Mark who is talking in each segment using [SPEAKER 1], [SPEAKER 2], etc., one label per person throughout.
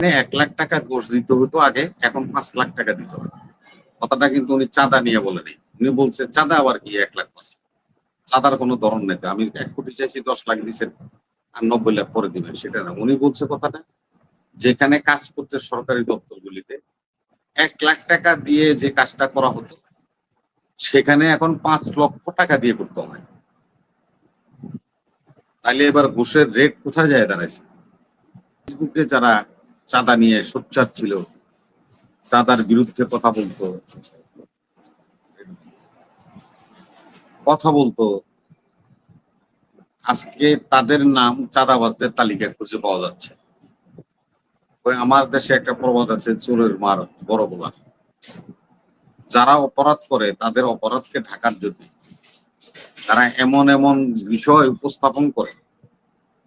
[SPEAKER 1] মানে এক লাখ টাকা ঘুষ দিতে হতো আগে, এখন পাঁচ লাখ টাকা দিতে হবে। কথাটা কিন্তু উনি চাঁদা নিয়ে বলেনি। উনি বলছে, চাঁদা আবার কি এক লাখ পাঁচ চাঁদার কোনো ধরন নেই আমি এক কোটি চাইছি, দশ লাখ দিচ্ছেন আর নব্বই লাখ পরে দিবেন। সেটা না। উনি বলছে কথাটা, যেখানে কাজ করতে সরকারি দপ্তরগুলিতে, এক লাখ টাকা দিয়ে যে কাজটা করা হতো, সেখানে এখন পাঁচ লক্ষ টাকা দিয়ে করতে হয় তাহলে এবার ঘুষের রেট কোথায় যায় দাঁড়াইছে? ফেসবুকে যারা চাঁদা নিয়ে সোচ্চার ছিল। চাঁদার বিরুদ্ধে কথা বলতো। কথা বলতো। আজকে তাদের নাম চাঁদাবাজদের তালিকা খুঁজে পাওয়া যাচ্ছে। আমার দেশে একটা প্রবাদ আছে, চোরের মার, বড় গোলা যারা অপরাধ করে, তাদের অপরাধকে ঢাকার জন্য। তারা এমন এমন বিষয় উপস্থাপন করে,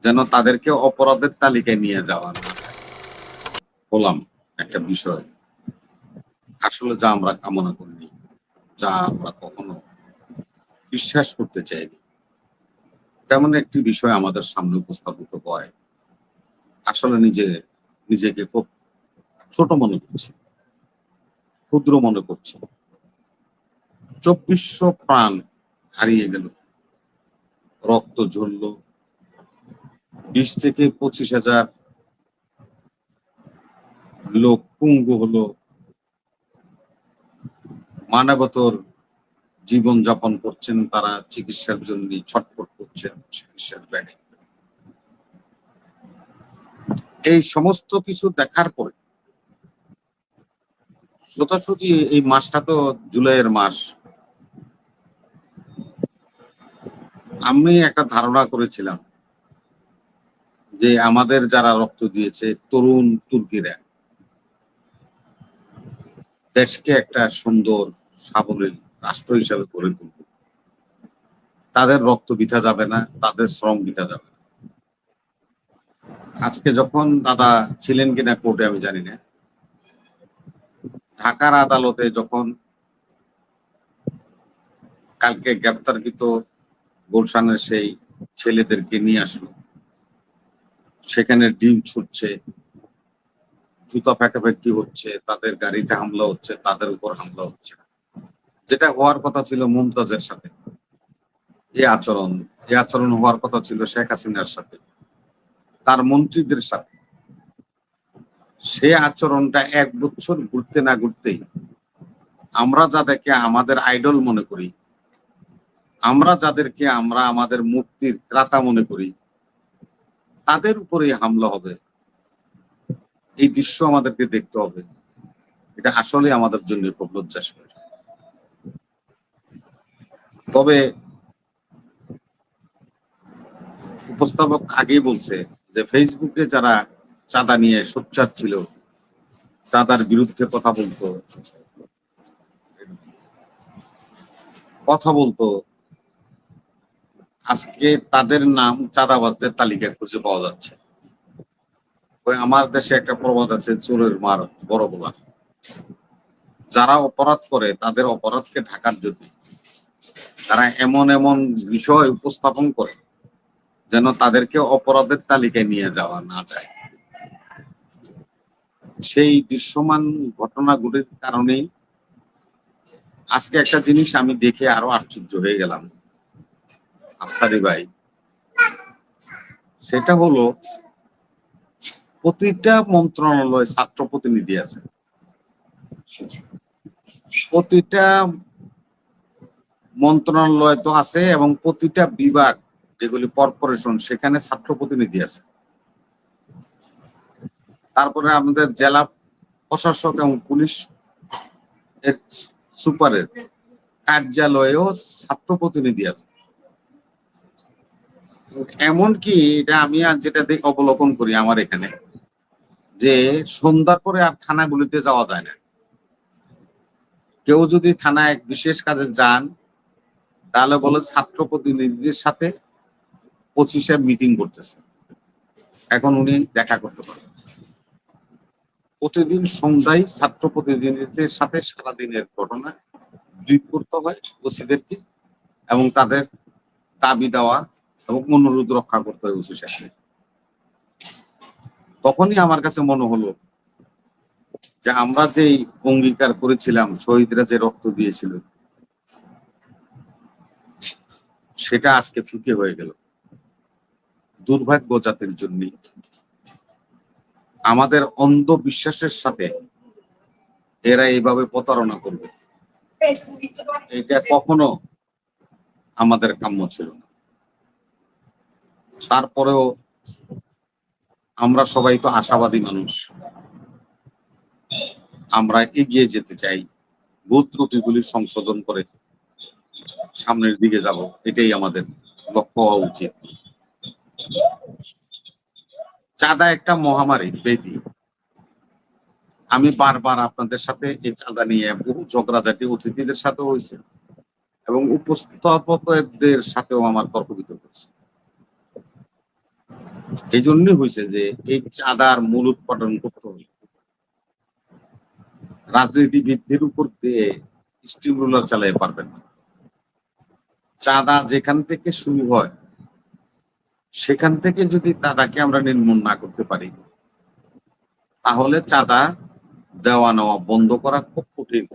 [SPEAKER 1] যেন তাদেরকে অপরাধের তালিকায় নিয়ে যাওয়া বললাম একটা বিষয়। আসলে যা আমরা কামনা করিনি যা আমরা কখনো বিশ্বাস করতে চাইনি, তেমন একটি বিষয় আমাদের সামনে উপস্থাপিত হয়। আসলে নিজে, নিজেকে খুব ছোট মনে করছি, ক্ষুদ্র মনে করছি। চব্বিশশো প্রাণ হারিয়ে গেল, রক্ত ঝরল, বিশ থেকে পঁচিশ হাজার লোক, পঙ্গু হলো মানবতর জীবন যাপন করছেন, তারা চিকিৎসার জন্য ছটফট করছেন চিকিৎসার ব্যাডে এই সমস্ত কিছু দেখার পরে, সোজাসুজি এই মাসটা তো জুলাইয়ের মাস। আমি একটা ধারণা করেছিলাম যে আমাদের যারা রক্ত দিয়েছে, তরুণ, তুর্কিরা দেশকে একটা সুন্দর, সাবলীল রাষ্ট্র হিসাবে গড়ে তুলবে। তাদের রক্ত বিথা যাবে না, তাদের শ্রম বিথা যাবে না। আজকে যখন দাদা ছিলেন কিনা কোর্টে আমি জানি না। ঢাকার আদালতে যখন কালকে গ্রেপ্তারকৃত গুলশানের সেই ছেলেদেরকে নিয়ে আসলো, সেখানে ডিম ছুটছে জুতা ফেঁকাফেঁকি হচ্ছে, তাদের গাড়িতে হামলা হচ্ছে, তাদের উপর হামলা হচ্ছে। যেটা হওয়ার কথা ছিল মুমতাজের সাথে। এই আচরণ এই আচরণ হওয়ার কথা ছিল শেখ হাসিনার সাথে, তার মন্ত্রীদের সাথে। সে আচরণটা এক বছর ঘুরতে না ঘুরতেই আমরা যাদেরকে আমাদের আইডল মনে করি, আমরা যাদেরকে আমরা আমাদের মুক্তির ত্রাতা মনে করি, তাদের উপরেই হামলা হবে। এই দৃশ্য আমাদেরকে দেখতে হবে। এটা আসলে আমাদের জন্য খুব লজ্জাস্কর। তবে উপস্থাপক আগেই বলছে যে ফেসবুকে যারা চাঁদা নিয়ে সোচ্চার ছিল, চাঁদার বিরুদ্ধে কথা বলতো কথা বলতো, আজকে তাদের নাম চাঁদাবাজদের তালিকা খুঁজে পাওয়া যাচ্ছে। ওই আমার দেশে একটা প্রবাদ আছে, চোরের মার, বড় গোলা যারা অপরাধ করে, তাদের অপরাধকে ঢাকার জন্য। তারা এমন এমন বিষয় উপস্থাপন করে, যেন তাদেরকে অপরাধের তালিকায় নিয়ে যাওয়া না যায়। সেই দৃশ্যমান ঘটনাগুলির কারণেই আজকে একটা জিনিস আমি দেখে আরও আশ্চর্য হয়ে গেলাম। আফসারি ভাই, সেটা হলো প্রতিটা মন্ত্রণালয় ছাত্র প্রতিনিধি আছে। প্রতিটা মন্ত্রণালয় তো আছে এবং প্রতিটা বিভাগ, যেগুলি কর্পোরেশন, সেখানে ছাত্র প্রতিনিধি আছে। তারপরে আমাদের জেলা প্রশাসক এবং পুলিশ সুপারের কার্যালয়েও ছাত্র প্রতিনিধি আছে। এমনকি এটা আমি আর যেটা দেখ অবলোকন করি আমার এখানে যে সন্ধ্যার পরে আর থানাগুলিতে যাওয়া যায় না। কেউ যদি থানায় বিশেষ কাজে যান, তাহলে বলে ছাত্র প্রতিনিধিদের সাথে পঁচিশে মিটিং করতেছে। এখন উনি দেখা করতে পারেন। প্রতিদিন সন্ধ্যায় ছাত্র প্রতিনিধিদের সাথে সারাদিনের ঘটনা ব্রিফ করতে হয় ওসিদেরকে এবং তাদের দাবি দেওয়া এবং অনুরোধ রক্ষা করতে হয় ওসি সাহেব তখনই আমার কাছে মনে হলো যে আমরা যেই অঙ্গীকার করেছিলাম, শহীদরা যে রক্ত দিয়েছিল, সেটা আজকে ফিকে হয়ে গেল। দুর্ভাগ্য জাতির জন্য, আমাদের অন্ধ বিশ্বাসের সাথে এরা এইভাবে প্রতারণা করবে। এটা কখনো আমাদের কাম্য ছিল না। তারপরেও আমরা সবাই তো আশাবাদী মানুষ। আমরা এগিয়ে যেতে চাই ভূত ত্রুটিগুলি সংশোধন করে সামনের দিকে যাব, এটাই আমাদের লক্ষ্য হওয়া উচিত। চাঁদা একটা মহামারী বেদি আমি বারবার আপনাদের সাথে এই চাঁদা নিয়ে বহু ঝগড়াঝাটি অতিথিদের সাথেও হয়েছে এবং উপস্থাপকদের সাথেও আমার তর্ক বিতর্ক হয়েছে। এই জন্যই হয়েছে যে এই চাঁদার মূল উৎপাদন করতে হবে। রাজনীতিবিদদের উপর দিয়ে স্টিম রোলার চালাতে পারবেন না। চাঁদা যেখান থেকে শুরু হয়, সেখান থেকে যদি চাঁদাকে আমরা নির্মূল না করতে পারি, তাহলে চাঁদা দেওয়া নেওয়া বন্ধ করা খুব কঠিন।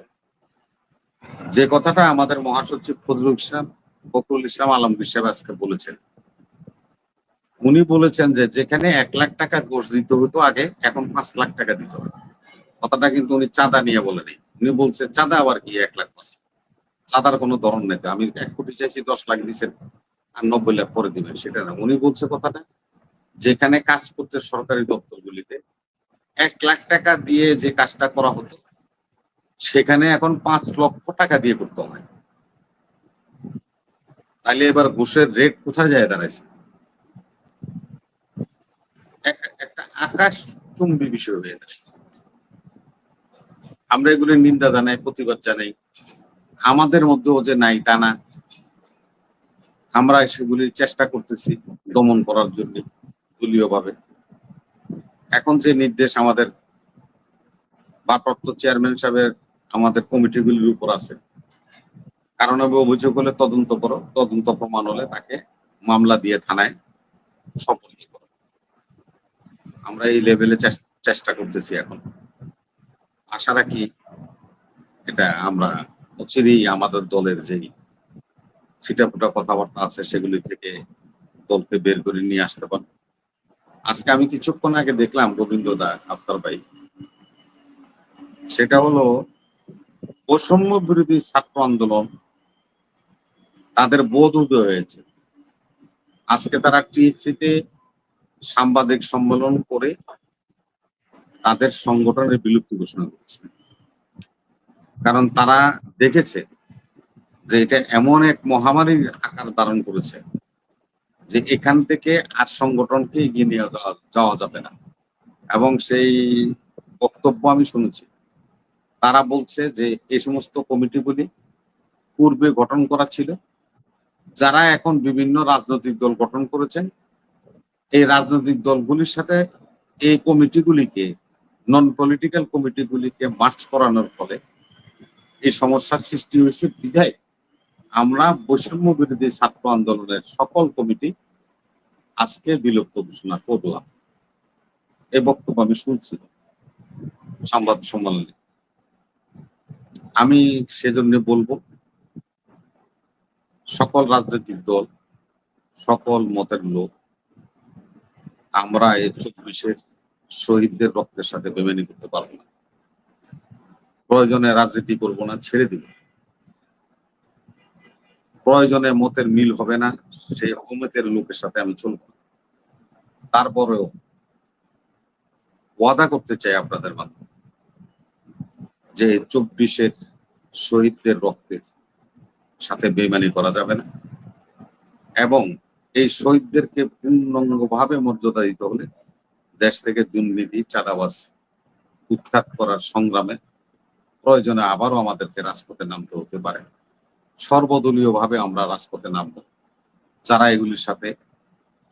[SPEAKER 1] যে কথাটা আমাদের মহাসচিব ফজরুল ইসলাম, ফখরুল ইসলাম আলমগীর সাহেব আজকে বলেছেন উনি বলেছেন যে যেখানে এক লাখ টাকা ঘোষ দিতে হতো আগে, এখন পাঁচ লাখ টাকা দিতে হবে। কথাটা কিন্তু উনি চাঁদা নিয়ে বলেনি। উনি বলছে চাঁদা আবার কি? এক লাখ পাঁচ চাঁদার কোনো ধরন নেই আমি এক কোটি চাইছি, দশ লাখ দিচ্ছেন আর নব্বই লাখ পরে দিবেন, সেটা না। উনি বলছে কথাটা, যেখানে কাজ করতে সরকারি দপ্তরগুলিতে, এক লাখ টাকা দিয়ে যে কাজটা করা হতো, সেখানে এখন পাঁচ লক্ষ টাকা দিয়ে করতে হয়। তাহলে এবার ঘুষের রেট কোথায় যায় দাঁড়াইছে? একটা আকাশ চুম্বি বিষয় হয়ে দাঁড়াইছে আমরা এগুলি নিন্দা জানাই, প্রতিবাদ জানাই। আমাদের মধ্যেও যে নাই তা না। আমরা সেগুলি চেষ্টা করতেছি দমন করার জন্য দলীয় ভাবে এখন যে নির্দেশ আমাদের ভারপ্রাপ্ত চেয়ারম্যান সাহেবের আমাদের কমিটিগুলির উপর আছে, কারণ আমি অভিযোগ হলে তদন্ত করো, তদন্ত প্রমাণ হলে তাকে মামলা দিয়ে থানায় সপরিচ করো আমরা এই লেভেলে চেষ্টা করতেছি এখন। আশা রাখি এটা আমরা অচিরেই আমাদের দলের যেই ছিটাফোটা কথাবার্তা আছে সেগুলি থেকে দলকে বের করে নিয়ে আসতে পারব। আজকে আমি কিছুক্ষণ আগে দেখলাম গোবিন্দ দা, আফসার ভাই। সেটা হলো বৈষম্য বিরোধী ছাত্র আন্দোলন তাদের বোধ উদয় হয়েছে। আজকে তারা টিএসসিতে সাংবাদিক সম্মেলন করে তাদের সংগঠনের বিলুপ্তি ঘোষণা করেছে। কারণ তারা দেখেছে যে এটা এমন এক মহামারীর আকার ধারণ করেছে যে এখান থেকে আর সংগঠনকে এগিয়ে নিয়ে যাওয়া- যাবে না। এবং সেই বক্তব্য আমি শুনেছি। তারা বলছে যে এই সমস্ত কমিটিগুলি পূর্বে গঠন করা ছিল। যারা এখন বিভিন্ন রাজনৈতিক দল গঠন করেছেন এই রাজনৈতিক দলগুলির সাথে এই কমিটিগুলিকে নন পলিটিক্যাল কমিটিগুলিকে মার্চ করানোর ফলে এই সমস্যার সৃষ্টি হয়েছে। বিধায় আমরা বৈষম্য বিরোধী ছাত্র আন্দোলনের সকল কমিটি আজকে বিলুপ্ত ঘোষণা করলাম। এই বক্তব্য আমি শুনছি সংবাদ সম্মেলনে। আমি সেজন্য বলব, সকল রাজনৈতিক দল, সকল মতের লোক আমরা এই চব্বিশের শহীদদের রক্তের সাথে বেমেনি করতে পারব না। প্রয়োজনে রাজনীতি করব না, ছেড়ে দিব। প্রয়োজনে মতের মিল হবে না, সেই অমতের লোকের সাথে আমি চলবো। তারপরেও ওয়াদা করতে চাই আপনাদের মাধ্যমে যে চব্বিশের শহীদদের রক্তের সাথে বেমানি করা যাবে না। এবং এই শহীদদেরকে পূর্ণাঙ্গভাবে মর্যাদা দিতে হলে দেশ থেকে দুর্নীতি চাঁদাবাস উৎখাত করার সংগ্রামে প্রয়োজনে আবারও আমাদেরকে রাজপথে নামতে হতে পারে। সর্বদলীয় ভাবে আমরা রাজপথে নামব। যারা এগুলির সাথে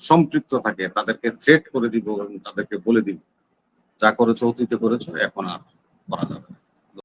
[SPEAKER 1] সম্পৃক্ত থাকে, তাদেরকে থ্রেট করে দিব এবং তাদেরকে বলে দিব, যা করেছ অতীতে করেছ, এখন আর করা যাবে না।